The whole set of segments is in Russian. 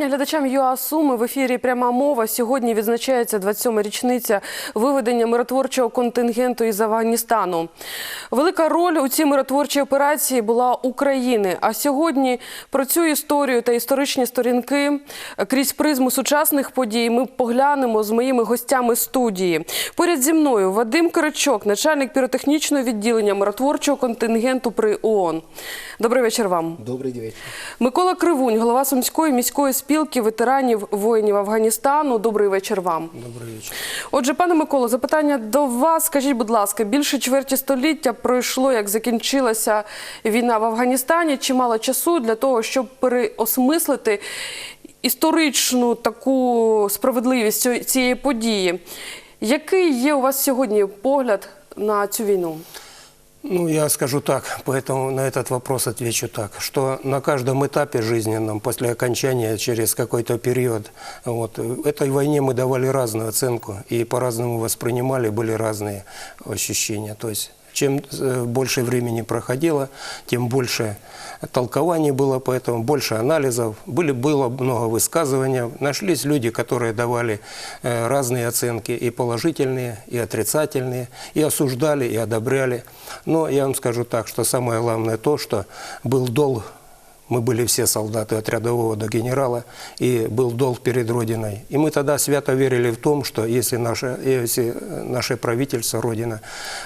день глядачам ЮА Суми в ефірі Пряма мова. Сьогодні відзначається 27-ма річниця виведення миротворчого контингенту із Афганістану. Велика роль у цій миротворчій операції була України. А сьогодні про цю історію та історичні сторінки крізь призму сучасних подій ми поглянемо з моїми гостями студії. Поряд зі мною Вадим Киричок, начальник піротехнічного відділення миротворчого контингенту при ООН. Добрий вечір вам. Добрый вечер. Микола Кривунь, голова Сумської міської спілки ветеранів воїнів Афганістану. Добрий вечір вам. Добрый вечер. Отже, пане Миколо, запитання до вас. Скажіть, будь ласка, більше чверті століття пройшло, як закінчилася війна в Афганістані. Чимало часу для того, щоб переосмислити історичну таку справедливість цієї події. Який є у вас сьогодні погляд на цю війну? Ну, я скажу так, поэтому на этот вопрос отвечу так, что на каждом этапе жизненном, после окончания, через какой-то период, вот, этой войне мы давали разную оценку и по-разному воспринимали, были разные ощущения. То есть, чем э, больше времени проходило, тем больше толкований было по этому, больше анализов, были, было много высказываний, нашлись люди, которые давали э, разные оценки, и положительные, и отрицательные, и осуждали, и одобряли. Но я вам скажу так, что самое главное то, что был долг мы были все солдаты от рядового до генерала, и был долг перед Родиной. И мы тогда свято верили в том, что если наше, если наше правительство, Родина,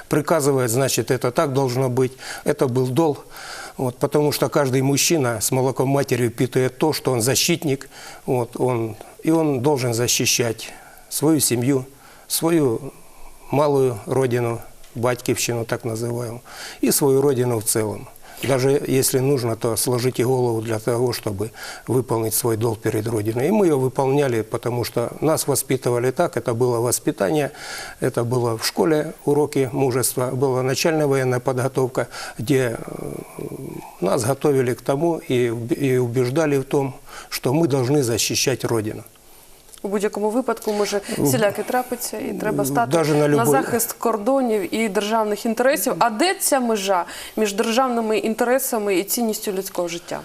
приказывает, значит, это так должно быть. Это был долг. Вот, потому что каждый мужчина с молоком матери впитывает то, что он защитник, вот, он, и он должен защищать свою семью, свою малую родину, батькивщину так называемую, и свою родину в целом. Даже если нужно, то сложите голову для того, чтобы выполнить свой долг перед Родиной. И мы ее выполняли, потому что нас воспитывали так, это было воспитание, это было в школе уроки мужества, была начальная военная подготовка, где э, нас готовили к тому и, и убеждали в том, что мы должны защищать Родину У будь-якому випадку може всіляке трапиться, і треба стати Даже на на, любой- захист кордонів і державних інтересів. А де ця межа між державними інтересами і цінністю людського життя?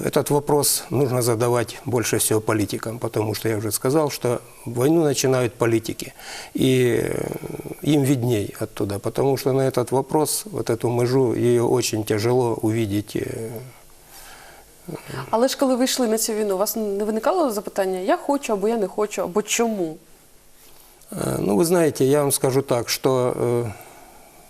Этот вопрос нужно задавать больше всего политикам, потому что я уже сказал, что войну начинают политики, и э, им видней оттуда, потому что на этот вопрос, вот эту межу, ее очень тяжело увидеть. Але ж коли ви на цю війну, у вас не виникало запитання Я хочу або я не хочу, або чому? Ну, вы знаете, я вам скажу так, что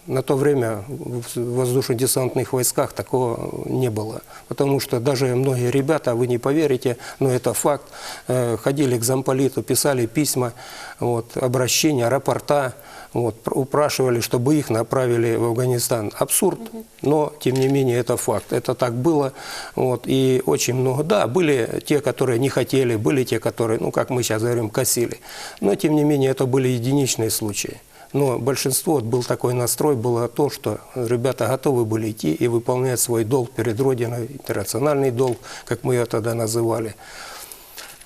на то время в воздушно-десантных войсках такого не было. Потому что даже многие ребята, вы не поверите, но это факт, э, ходили к замполиту, писали письма, вот, обращения, рапорта, вот, пр- упрашивали, чтобы их направили в Афганистан. Абсурд, но тем не менее это факт. Это так было. Вот, и очень много, да, были те, которые не хотели, были те, которые, ну как мы сейчас говорим, косили. Но тем не менее это были единичные случаи. Но большинство, вот был такой настрой, было то, что ребята готовы были идти и выполнять свой долг перед Родиной, интернациональный долг, как мы ее тогда называли.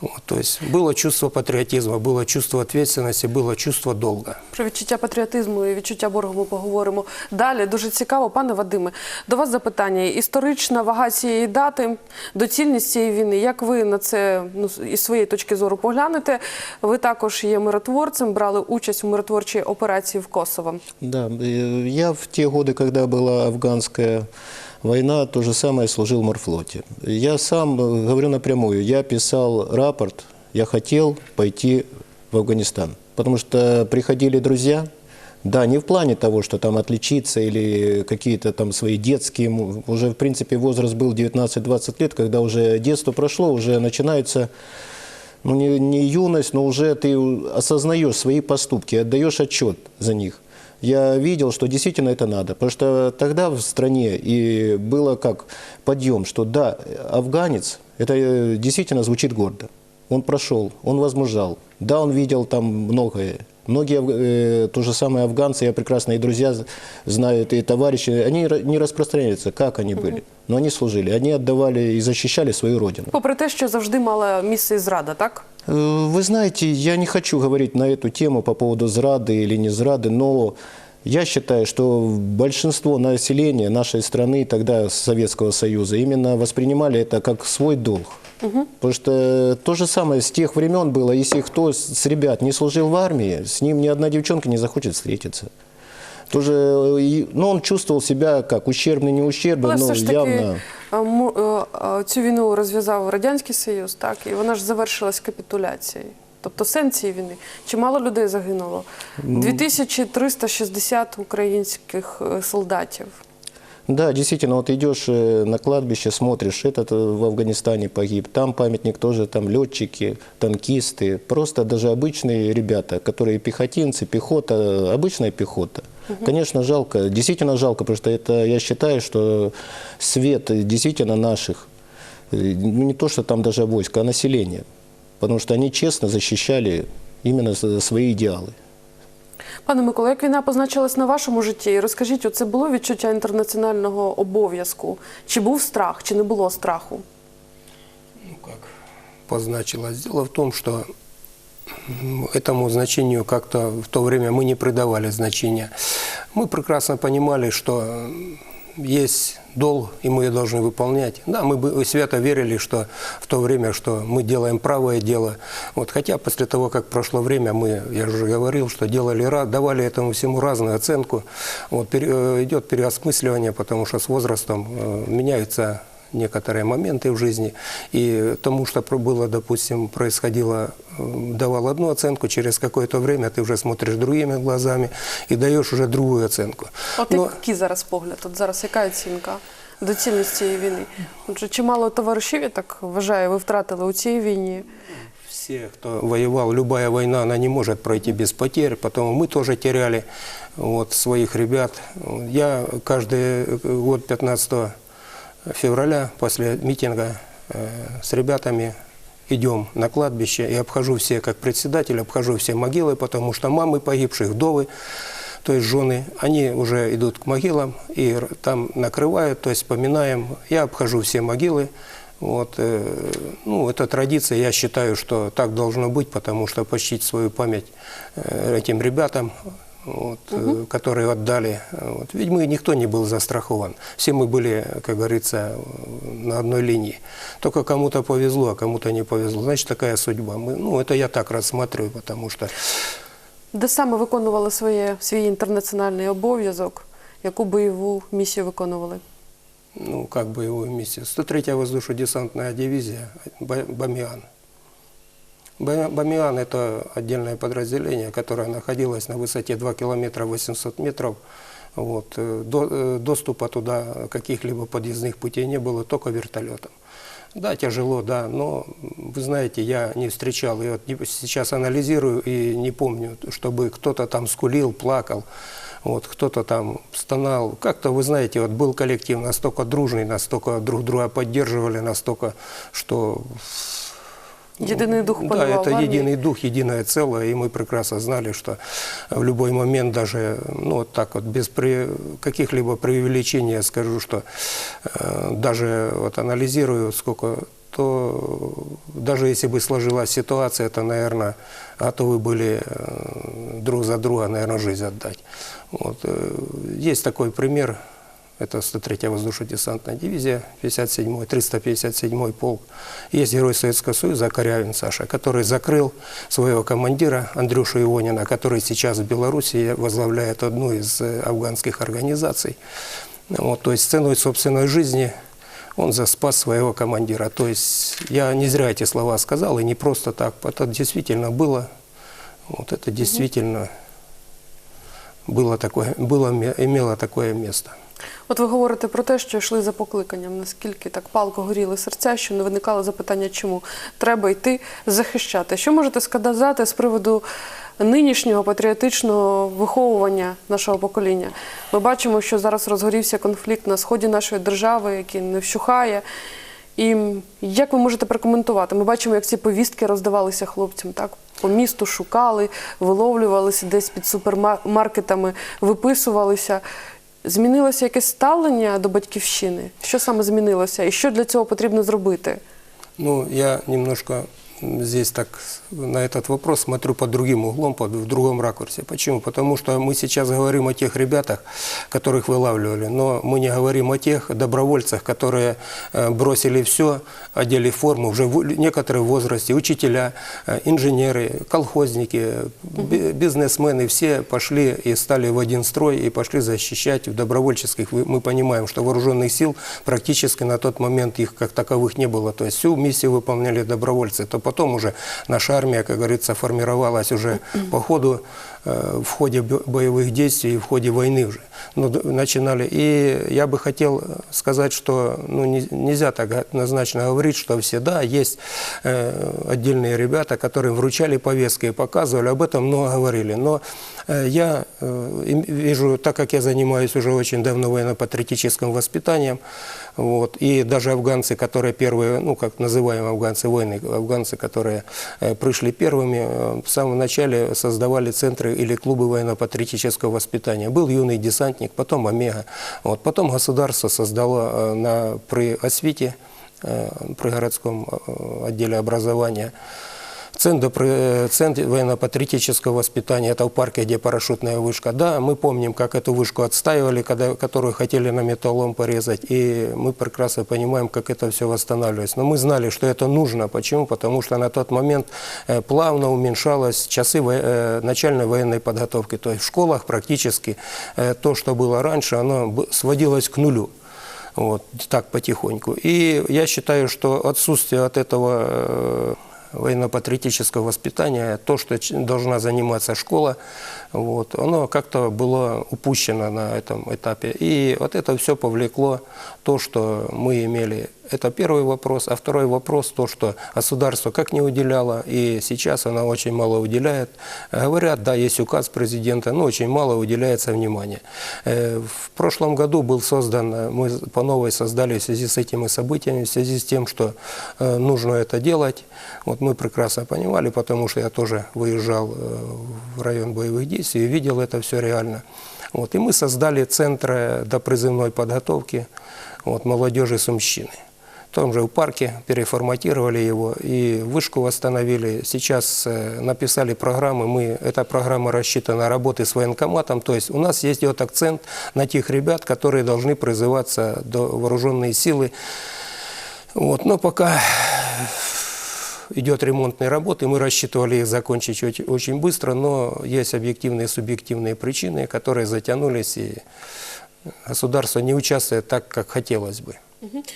Вот, то есть было чувство патриотизма, было чувство ответственности, было чувство долга. Про відчуття патріотизму і відчуття боргу ми поговоримо далі. Дуже цікаво, пане Вадиме. До вас запитання: історична вага цієї дати, доцільність цієї війни. Як ви на це ну із своєї точки зору поглянете? Ви також є миротворцем, брали участь у миротворчій операції в Косово. Да, э, я в те годы, когда была афганская Война, то же самое служил в морфлоте. Я сам э, говорю напрямую, я писал рапорт, я хотел пойти в Афганистан, потому что приходили друзья, да, не в плане того, что там отличиться или какие-то там свои детские, уже в принципе возраст был 19-20 лет, когда уже детство прошло, уже начинается ну, не, не юность, но уже ты осознаешь свои поступки, отдаешь отчет за них. Я видел, что действительно это надо, потому что тогда в стране и было как подъем, что да, афганец, это э, действительно звучит гордо. Он прошел, он возмужал, да, он видел там многое. Многие э, то же самое афганцы, я прекрасно и друзья знают, и товарищи, они не распространяются, как они были, но они служили, они отдавали и защищали свою родину. Попри те, що завжди мала місце і зрада, так? Э, Вы знаете, я не хочу говорить на эту тему по поводу зрады или не зрады, но я считаю, что большинство населения нашей страны, тогда Советского Союза, именно воспринимали это как свой долг. Потому что то же самое с тех времен было, если кто с ребят не служил в армии, с ним ни одна девчонка не захочет встретиться Тоже, э, и- ну, он чувствовал себя как ущербный, не ущербный, Але но все ж таки явно... е, мо- е, е, цю війну розв'язав Радянський Союз, так, і вона ж завершилась капітуляцією. Тобто сенс цієї війни. Чимало людей загинуло. 2360 українських е, солдатів. Да, действительно, вот идешь э, на кладбище, смотришь, этот э, в Афганистане погиб, там памятник тоже, там летчики, танкисты, просто даже обычные ребята, которые пехотинцы, пехота, э, обычная пехота. Конечно, жалко, действительно жалко, потому что это, я считаю, что свет э, действительно наших, э, ну не то, что там даже войско, а население, потому что они честно защищали именно за- свои идеалы. Пане Микола, як війна позначилась на вашому житті? І Розкажіть, це було відчуття інтернаціонального обов'язку? Чи був страх, чи не було страху? Ну, как позначилось. Дело в том, что м, этому значению как-то в то время мы не придавали значения. Мы прекрасно понимали, что м, есть долг, и мы ее должны выполнять. Да, мы свято верили, что в то время, что мы делаем правое дело. Вот, хотя после того, как прошло время, мы, я уже говорил, что делали, давали этому всему разную оценку. Вот, э, идет переосмысливание, потому что с возрастом э, меняются некоторые моменты в жизни. И тому, что про- было, допустим, происходило, э, давал одну оценку, через какое-то время ты уже смотришь другими глазами и даешь уже другую оценку. От Но- який зараз погляд? От зараз яка оцінка доцільність цієї війни? Отже, чимало товаришів, я так вважаю, ви втратили у цій війні. Все, кто воевал, любая война, она не может пройти без потерь, потому мы тоже теряли вот, своих ребят. Я каждый год 15 февраля после митинга э, с ребятами идем на кладбище и обхожу все, как председатель, обхожу все могилы, потому что мамы погибших, вдовы, то есть жены, они уже идут к могилам и там накрывают, то есть поминаем. Я обхожу все могилы. Вот, э, ну, это традиция, я считаю, что так должно быть, потому что почтить свою память э, этим ребятам, вот, э, которые отдали. Вот. Ведь мы никто не был застрахован. Все мы были, как говорится, э, на одной линии. Только кому-то повезло, а кому-то не повезло. Значит, такая судьба. Мы, ну, это я так рассматриваю, потому что Де саме виконували своє, свій інтернаціональний обов'язок? Яку бойову місію виконували? ну, как боевую миссию. 103-я воздушно-десантная дивизия Ба- «Бамиан». Ба- «Бамиан» – это отдельное подразделение, которое находилось на высоте 2 километра 800 метров. Вот. э, до- э, доступа туда каких-либо подъездных путей не было, только вертолетом. Да, тяжело, да, но вы знаете, я не встречал, и вот сейчас анализирую и не помню, чтобы кто-то там скулил, плакал, вот, кто-то там стонал. Как-то, вы знаете, вот был коллектив настолько дружный, настолько друг друга поддерживали, настолько, что Єдиний дух да, панував в это армії? единый дух, единое целое, и мы прекрасно знали, что в любой момент даже, ну вот так вот, без при- каких-либо преувеличений я скажу, что э, даже вот анализирую, сколько, то даже если бы сложилась ситуация, то, наверное, готовы были э, друг за друга, наверное, жизнь отдать. Вот, э, есть такой пример, это 103-я воздушно-десантная дивизия, 57-й, 357-й полк. Есть герой Советского Союза Корявин Саша, который закрыл своего командира Андрюшу Ионина, который сейчас в Беларуси возглавляет одну из э, афганских организаций. Вот, то есть ценой собственной жизни он за спас своего командира. То есть я не зря эти слова сказал, и не просто так. Это действительно было, вот это действительно было такое, было, ме- имело такое место. От ви говорите про те, що йшли за покликанням, наскільки так палко горіли серця, що не виникало запитання, чому треба йти захищати. Що можете сказати з приводу нинішнього патріотичного виховування нашого покоління? Ми бачимо, що зараз розгорівся конфлікт на сході нашої держави, який не вщухає. І як ви можете прокоментувати? Ми бачимо, як ці повістки роздавалися хлопцям, так? По місту шукали, виловлювалися десь під супермаркетами, виписувалися. Змінилося якесь ставлення до батьківщини? Що саме змінилося? І що для цього потрібно зробити? Ну, я немножко здесь так на этот вопрос смотрю под другим углом, под, в другом ракурсе. Почему? Потому что мы сейчас говорим о тех ребятах, которых вылавливали, но мы не говорим о тех добровольцах, которые э, бросили все, одели форму, уже в- некоторые в возрасте, учителя, э, инженеры, колхозники, би- бизнесмены, все пошли и стали в один строй и пошли защищать в добровольческих. Мы понимаем, что вооруженных сил практически на тот момент их как таковых не было. То есть всю миссию выполняли добровольцы. То потом уже наша армия, как говорится, формировалась уже по ходу, в ходе бо- боевых действий, и в ходе войны уже. Ну, начинали. И я бы хотел сказать, что ну, не- нельзя так однозначно говорить, что все, да, есть э, отдельные ребята, которым вручали повестки и показывали, об этом много говорили. Но э, я э, вижу, так как я занимаюсь уже очень давно военно-патриотическим воспитанием, вот, и даже афганцы, которые первые, ну, как называем афганцы войны, афганцы, которые э, пришли первыми, э, в самом начале создавали центры или клубы военно-патриотического воспитания. Был юный десантник, потом Омега. Вот, потом государство создало э, на, при Освите, э, при городском э, отделе образования, Центр, э, центр военно-патриотического воспитания, это в парке, где парашютная вышка. Да, мы помним, как эту вышку отстаивали, когда, которую хотели на металлом порезать, и мы прекрасно понимаем, как это все восстанавливалось. Но мы знали, что это нужно. Почему? Потому что на тот момент э, плавно уменьшалось часы э, начальной военной подготовки. То есть в школах практически то, что было раньше, оно сводилось к нулю. Вот, так потихоньку. И я считаю, что отсутствие от этого военно-патриотического воспитания, то, что должна заниматься школа, вот, оно как-то было упущено на этом этапе. И вот это все повлекло то, что мы имели. Это первый вопрос. А второй вопрос, то, что государство как не уделяло, и сейчас оно очень мало уделяет. Говорят, да, есть указ президента, но очень мало уделяется внимания. Э, В прошлом году был создан, э, мы по новой создали в связи с этими событиями, в связи с тем, что э, нужно это делать. Вот мы прекрасно понимали, потому что я тоже выезжал в район боевых действий и видел это все реально. Вот, и мы создали центр допризывной подготовки вот, молодежи Сумщины. Том же в парке переформатировали его и вышку восстановили. Сейчас э, написали программы. Мы, эта программа рассчитана на работы с военкоматом. То есть у нас есть идет акцент на тех ребят, которые должны призываться до вооруженные силы. Вот, но пока идет ремонтные работы, мы рассчитывали их закончить очень быстро, но есть объективные и субъективные причины, которые затянулись, и государство не участвует так, как хотелось бы.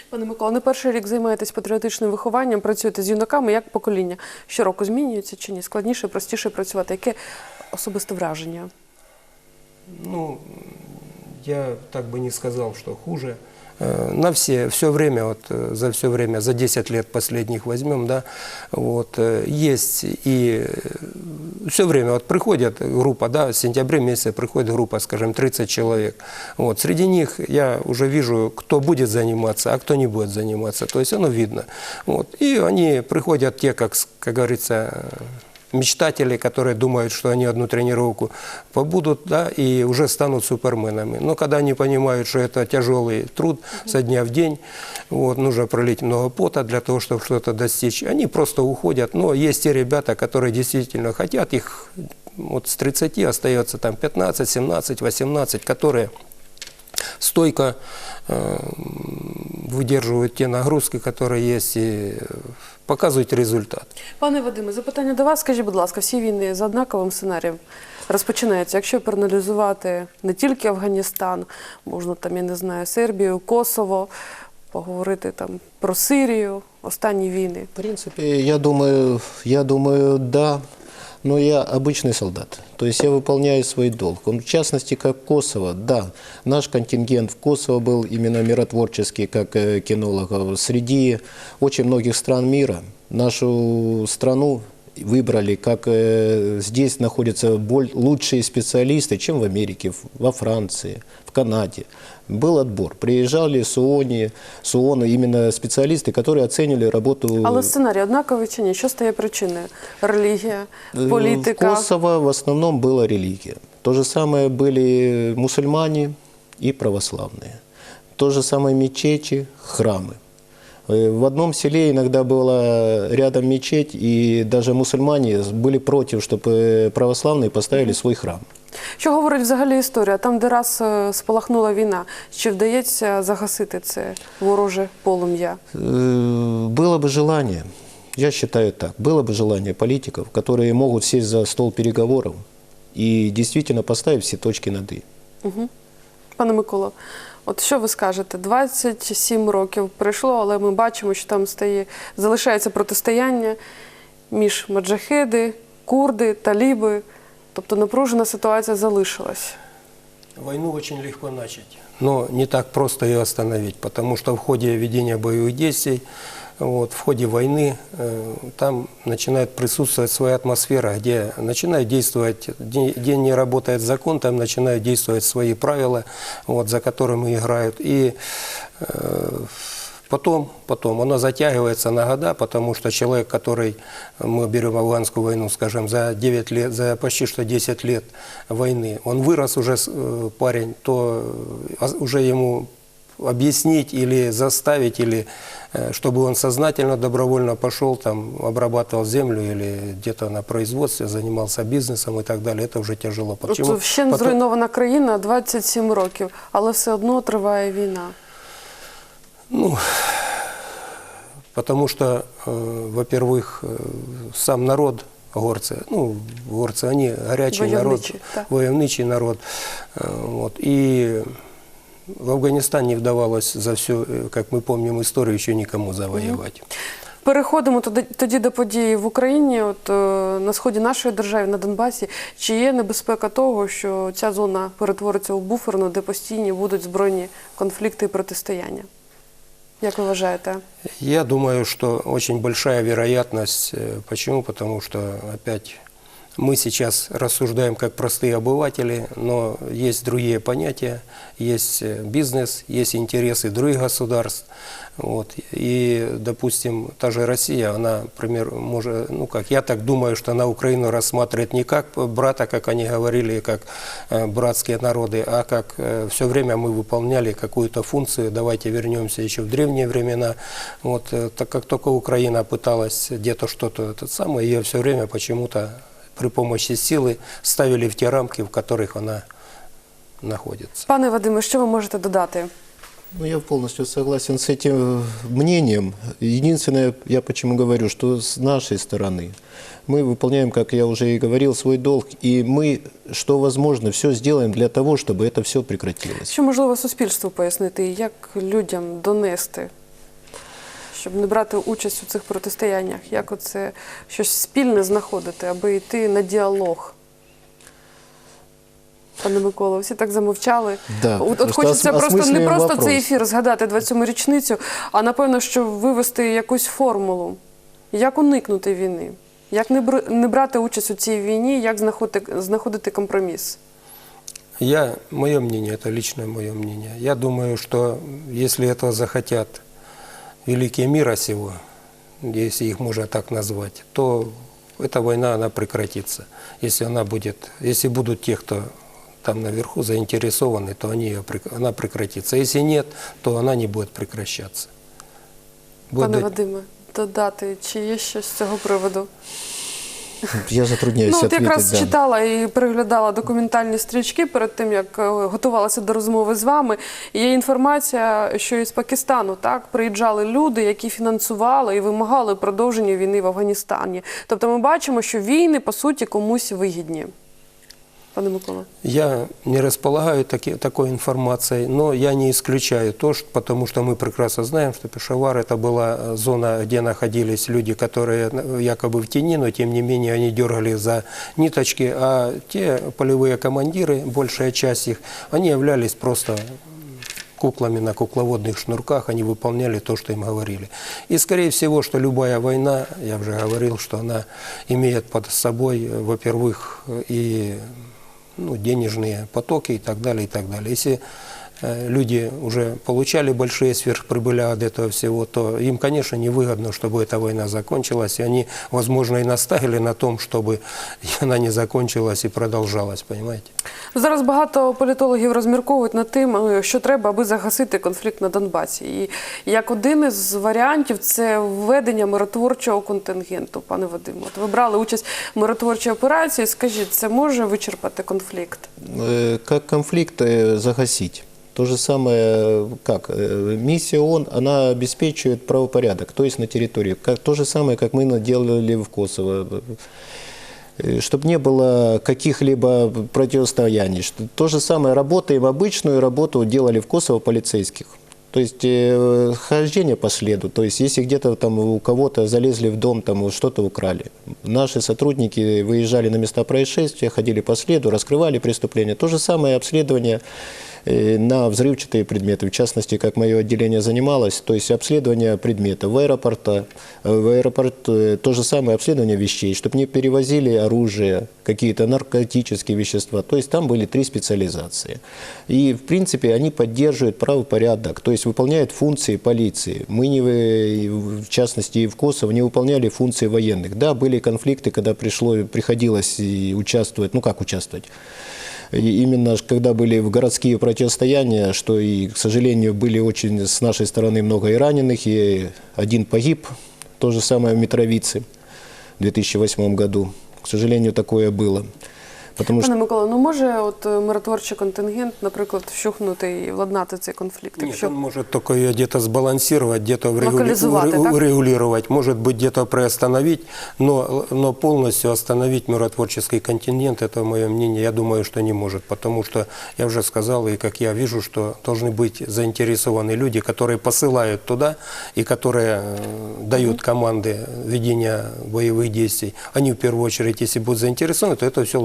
Пане Микола, не перший рік займаєтесь патріотичним вихованням, працюєте з юнаками. Як покоління щороку змінюється чи ні? Складніше, простіше працювати? Яке особисте враження? Ну, я так бы не сказал, что хуже. Э, На все, все время, вот, э, за все время, за 10 лет последних возьмем, да, вот, э, есть и все время, вот приходит группа, да, в сентябре месяце приходит группа, скажем, 30 человек. Вот, среди них я уже вижу, кто будет заниматься, а кто не будет заниматься. То есть оно видно. Вот, и они приходят те, как, как говорится, мечтатели, которые думают, что они одну тренировку побудут, да, и уже станут суперменами. Но когда они понимают, что это тяжелый труд со дня в день, вот, нужно пролить много пота для того, чтобы что-то достичь, они просто уходят. Но есть те ребята, которые действительно хотят, их вот с 30 остается там 15, 17, 18, которые стойко э, выдерживают те нагрузки, которые есть, и э, показывают результат. Пане Вадиме, запитання до вас. Скажіть, будь ласка, всі війни за однаковим сценарієм розпочинаються. Якщо проаналізувати не тільки Афганістан, можна там, я не знаю, Сербію, Косово, поговорити там про Сирію, останні війни. В принципе, я думаю, я думаю, да. Но я обычный солдат. То есть я выполняю свой долг. Он, в частности, как Косово, да. Наш контингент в Косово был именно миротворческий, как э, кинологов. Среди очень многих стран мира нашу страну выбрали, как э, здесь находятся боль- лучшие специалисты, чем в Америке, в- во Франции, в Канаде. Был отбор. Приезжали с ООН, с ООН именно специалисты, которые оценивали работу Але сценарій однаковий чи ні? Що стає причиною? Релігія, Э, В політика. Косово в основном была религия. То же самое были мусульмане и православные. То же самое мечети, храмы. Э, В одном селе иногда была рядом мечеть, и даже мусульмане были против, чтобы православные поставили свой храм. Що говорить взагалі історія? Там, де раз е, спалахнула війна, чи вдається загасити це вороже полум'я? Э, Было бы желание, я считаю так, было бы желание политиков, которые могут сесть за стол переговоров и действительно поставить все точки над «и». Пане Миколо, от що ви скажете? 27 років пройшло, але ми бачимо, що там стає, залишається протистояння між маджахиди, курди, таліби. Тобто напружена ситуація залишилась. Войну очень легко начать, но не так просто ее остановить, потому что в ходе ведения боевых действий, вот, в ходе войны, э, там начинает присутствовать своя атмосфера, где начинает действовать, где, где не работает закон, там начинают действовать свои правила, вот, за которыми играют. И э, Потом, потом, оно затягивается на года, потому что человек, который, мы берем афганскую войну, скажем, за 9 лет, за почти что 10 лет войны, он вырос уже э, парень, то э, уже ему объяснить или заставить, или э, чтобы он сознательно, добровольно пошел, там, обрабатывал землю или где-то на производстве, занимался бизнесом и так далее, это уже тяжело. Почему? От ще не Потом- зруйнована країна 27 років, але все одно триває війна. Ну, потому что, э, во-первых, э, сам народ горцы, ну, горцы, они горячий народ, Войовничий, да. войовничий народ. Э, Вот, и в Афганистан не вдавалось за все, э, как мы помним историю, еще никому завоевать. Переходимо тоді, тоді до подій в Україні, от е, на сході нашої держави, на Донбасі. Чи є небезпека того, що ця зона перетвориться у буферну, де постійні будуть збройні конфлікти і протистояння? Як ви вважаєте? Я думаю, что очень большая вероятность. Э, Почему? Потому что опять мы сейчас рассуждаем как простые обыватели, но есть другие понятия, есть э, бизнес, есть интересы других государств. Вот. И, допустим, та же Россия, она, например, может, ну как, я так думаю, что она Украину рассматривает не как брата, как они говорили, как э, братские народы, а как все время мы выполняли какую-то функцию, давайте вернемся еще в древние времена. Вот, э, так как только Украина пыталась где-то что-то, это самое, ее все время почему-то при помощи силы ставили в те рамки, в которых она находится. Пане Вадиме, що ви можете додати? Ну, я полностью согласен с этим э, мнением. Единственное, я почему говорю, что с нашей стороны мы выполняем, как я уже и говорил, свой долг, и мы, что возможно, все сделаем для того, чтобы это все прекратилось. Що можливо суспільству пояснити, як людям донести, щоб не брати участь у цих протистояннях? Як оце щось спільне знаходити, аби йти на діалог? Пане Миколо, всі так замовчали. Да, от, от хочеться просто не просто вопрос. цей ефір згадати 27 річницю, а напевно, що вивести якусь формулу. Як уникнути війни? Як не, бр- не брати участь у цій війні, як знаходити, знаходити компроміс? Я, мое мнение, это личное мое мнение. Я думаю, что если этого захотят великие мира сего, если их можно так назвать, то эта война, она прекратится. Если она будет, если будут те, кто там наверху заинтересованы, то они, она прекратится. Если нет, то она не будет прекращаться. Пане Будет- Вадиме, додати, чи є щось з цього приводу? Я затрудняюся. Ну, от ответить. якраз да. читала і переглядала документальні стрічки перед тим, як е, готувалася до розмови з вами. Є інформація, що із Пакистану так приїжджали люди, які фінансували і вимагали продовження війни в Афганістані. Тобто ми бачимо, що війни по суті комусь вигідні. Пане Микола. Я не располагаю таки- такой информацией, но я не исключаю то, что, потому что мы прекрасно знаем, что Пешавар это была э, зона, где находились люди, которые э, якобы в тени, но тем не менее они дергали за ниточки, а те полевые командиры, большая часть их, они являлись просто куклами на кукловодных шнурках, они выполняли то, что им говорили. И, скорее всего, что любая война, я уже говорил, что она имеет под собой, э, во-первых, и ну, денежные потоки и так далее, и так далее. Если люди уже получали большие сверхприбыли от этого всего, то им, конечно, невыгодно, чтобы эта война закончилась, и они, возможно, и настаивали на том, чтобы она не закончилась и продолжалась, понимаете? Зараз багато політологів розмірковують над тим, е, що треба, аби загасити конфлікт на Донбасі. І як один із варіантів це введення миротворчого контингенту. Пане Вадиме, от ви брали участь в миротворчій операції. Скажіть, це може вичерпати конфлікт? Э, Как конфликт э, загасить? То же самое, э, как э, миссия ООН, она обеспечивает правопорядок, то есть на территории. Как, то же самое, как мы делали в Kosovo. Чтобы не было каких-либо противостояний. Что- То же самое, работаем обычную работу делали в Kosovo полицейских. То есть э, хождение по следу. То есть если где-то там у кого-то залезли в дом, там что-то украли. Наши сотрудники выезжали на места происшествия, ходили по следу, раскрывали преступления. То же самое обследование э, на взрывчатые предметы, в частности, как мое отделение занималось, то есть обследование предметов в аэропорта, э, в аэропорт э, то же самое обследование вещей, чтобы не перевозили оружие, какие-то наркотические вещества. То есть там были три специализации. И, в принципе, они поддерживают правопорядок, то есть выполняют функции полиции. Мы, не, в частности, и в Kosovo не выполняли функции военных. Да, были конфликты, когда пришло, приходилось участвовать, ну как участвовать, и именно когда были в городские противостояния, что и, к сожалению, были очень с нашей стороны много и раненых, и один погиб, то же самое в Митровице в 2008 году. К сожалению, такое было. Потому что Пане Микола, ну може от миротворчий контингент, наприклад, вщухнути і владнати цей конфлікт? Нет, Якщо он может только ее где-то сбалансировать, где-то врегули- Локализовать, уре- так? урегулировать, может быть где-то приостановить, но, но полностью остановить миротворческий континент, это мое мнение, я думаю, что не может, потому что я уже сказал, и как я вижу, что должны быть заинтересованы люди, которые посылают туда и которые э, дают команды ведения боевых действий. Они в первую очередь, если будут заинтересованы, то это все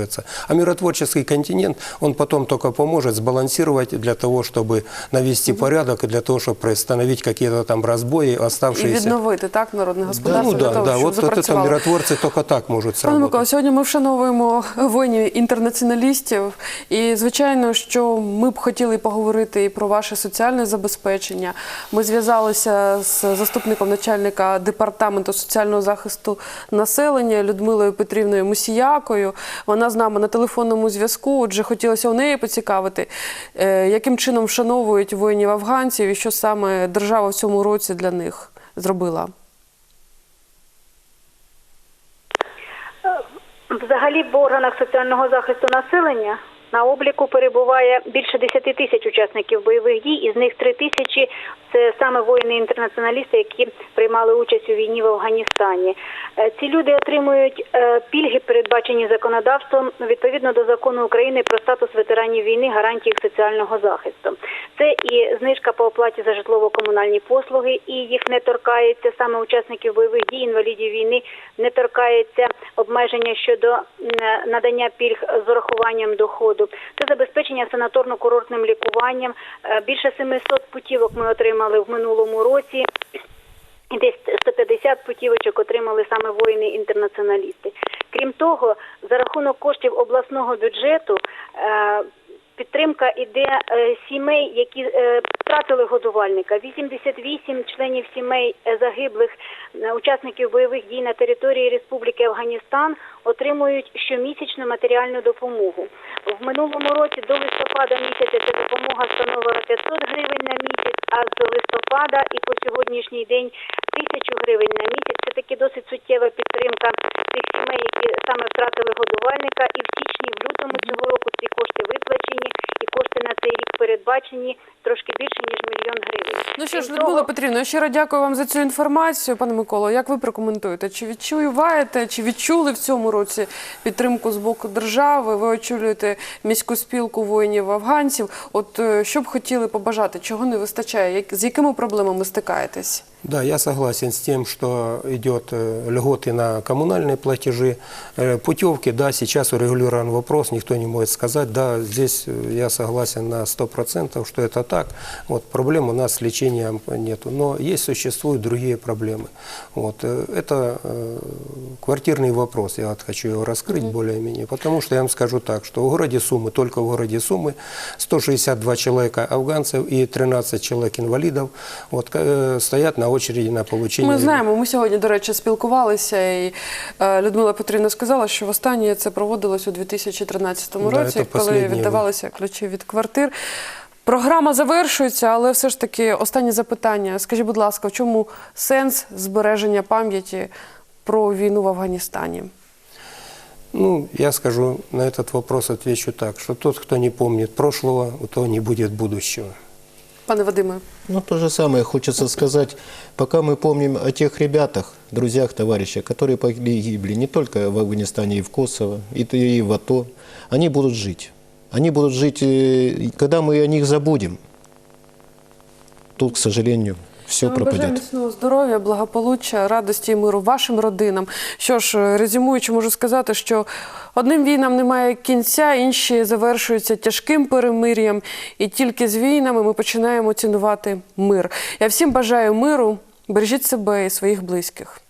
локализуется. А миротворческий континент, он потом только поможет сбалансировать для того, чтобы навести порядок и для того, чтобы приостановить какие-то там разбои, і оставшиеся. відновити так народне Да, господарство ну для да, того, да, щоб вот, вот это запрацювало. миротворцы только так можут Пане Микола, сработать. сьогодні ми вшановуємо воїнів інтернаціоналістів, і звичайно, що ми б хотіли поговорити і про ваше соціальне забезпечення. Ми зв'язалися з заступником начальника департаменту соціального захисту населення Людмилою Петрівною Мусіякою. Вона з нами на телефонному зв'язку. Отже, хотілося у неї поцікавити, е, яким чином вшановують воїнів афганців і що саме держава в цьому році для них зробила. Взагалі в органах соціального захисту населення на обліку перебуває більше 10 тисяч учасників бойових дій, із них 3 тисячі це саме воїни-інтернаціоналісти, які приймали участь у війні в Афганістані. Е, Ці люди отримують е, пільги, передбачені законодавством відповідно до закону України про статус ветеранів війни, гарантії їх соціального захисту. Це і знижка по оплаті за житлово-комунальні послуги, і їх не торкається саме учасників бойових дій, інвалідів війни, не торкається обмеження щодо надання пільг з урахуванням доходу. Це забезпечення санаторно-курортним лікуванням. Е, Більше 700 путівок ми отримали в минулому році. Десь 150 путівочок отримали саме воїни-інтернаціоналісти. Крім того, за рахунок коштів обласного бюджету е, підтримка іде е, сімей, які е, втратили годувальника. 88 членів сімей загиблих учасників бойових дій на території Республіки Афганістан отримують щомісячну матеріальну допомогу. В минулому році до листопада місяця ця допомога становила 500 гривень на місяць, а з листопада і по сьогоднішній день тисячу гривень на місяць. Це таки досить суттєва підтримка тих сімей, які саме втратили годувальника. І в січні, в лютому цього року ці кошти виплачені, кошти на цей рік передбачені трошки більше ніж мільйон гривень. Ну що ж, Людмила того- Петрівна, я щиро дякую вам за цю інформацію. Пане Миколо, як ви прокоментуєте? Чи відчуваєте, чи відчули в цьому році підтримку з боку держави? Ви очолюєте міську спілку воїнів афганців. От е, що б хотіли побажати, чого не вистачає? Як- З якими проблемами стикаєтесь? Да, я согласен с тем, что идет э, льготы на коммунальные платежи, Э, путевки, да, сейчас урегулирован вопрос, никто не может сказать, да, здесь э, я согласен на 100%, что это так, вот, проблем у нас с лечением нету, но есть, существуют другие проблемы, вот, это квартирный вопрос, я вот хочу его раскрыть более-менее, потому что я вам скажу так, что в городе Сумы, только в городе Сумы 162 человека афганцев и 13 человек инвалидов вот, стоят на очереди на получение. Ми знаємо. Ми сьогодні, до речі, спілкувалися, і е, Людмила Петрівна сказала, що востаннє це проводилось у 2013 Да, році, це коли віддавалися ключі від квартир. Програма завершується, але все ж таки останнє запитання. Скажіть, будь ласка, в чому сенс збереження пам'яті про війну в Афганістані? Ну, я скажу, на этот вопрос отвечу так, что тот, кто не помнит прошлого, у того не будет будущего. Пане Вадиме, Ну, то же самое хочется сказать, пока мы помним о тех ребятах, друзьях, товарищах, которые погибли не только в Афганистане и в Косово, и, т- и в АТО, они будут жить. Они будут жить, э, и когда мы о них забудем, тут, к сожалению, все Я вам бажаю пропадет. міцного здоров'я, благополуччя, радості і миру вашим родинам. Що ж, е, резюмуючи, можу сказати, що одним війнам немає кінця, інші завершуються тяжким перемир'ям, і тільки з війнами ми починаємо цінувати мир. Я всім бажаю миру, бережіть себе і своїх близьких.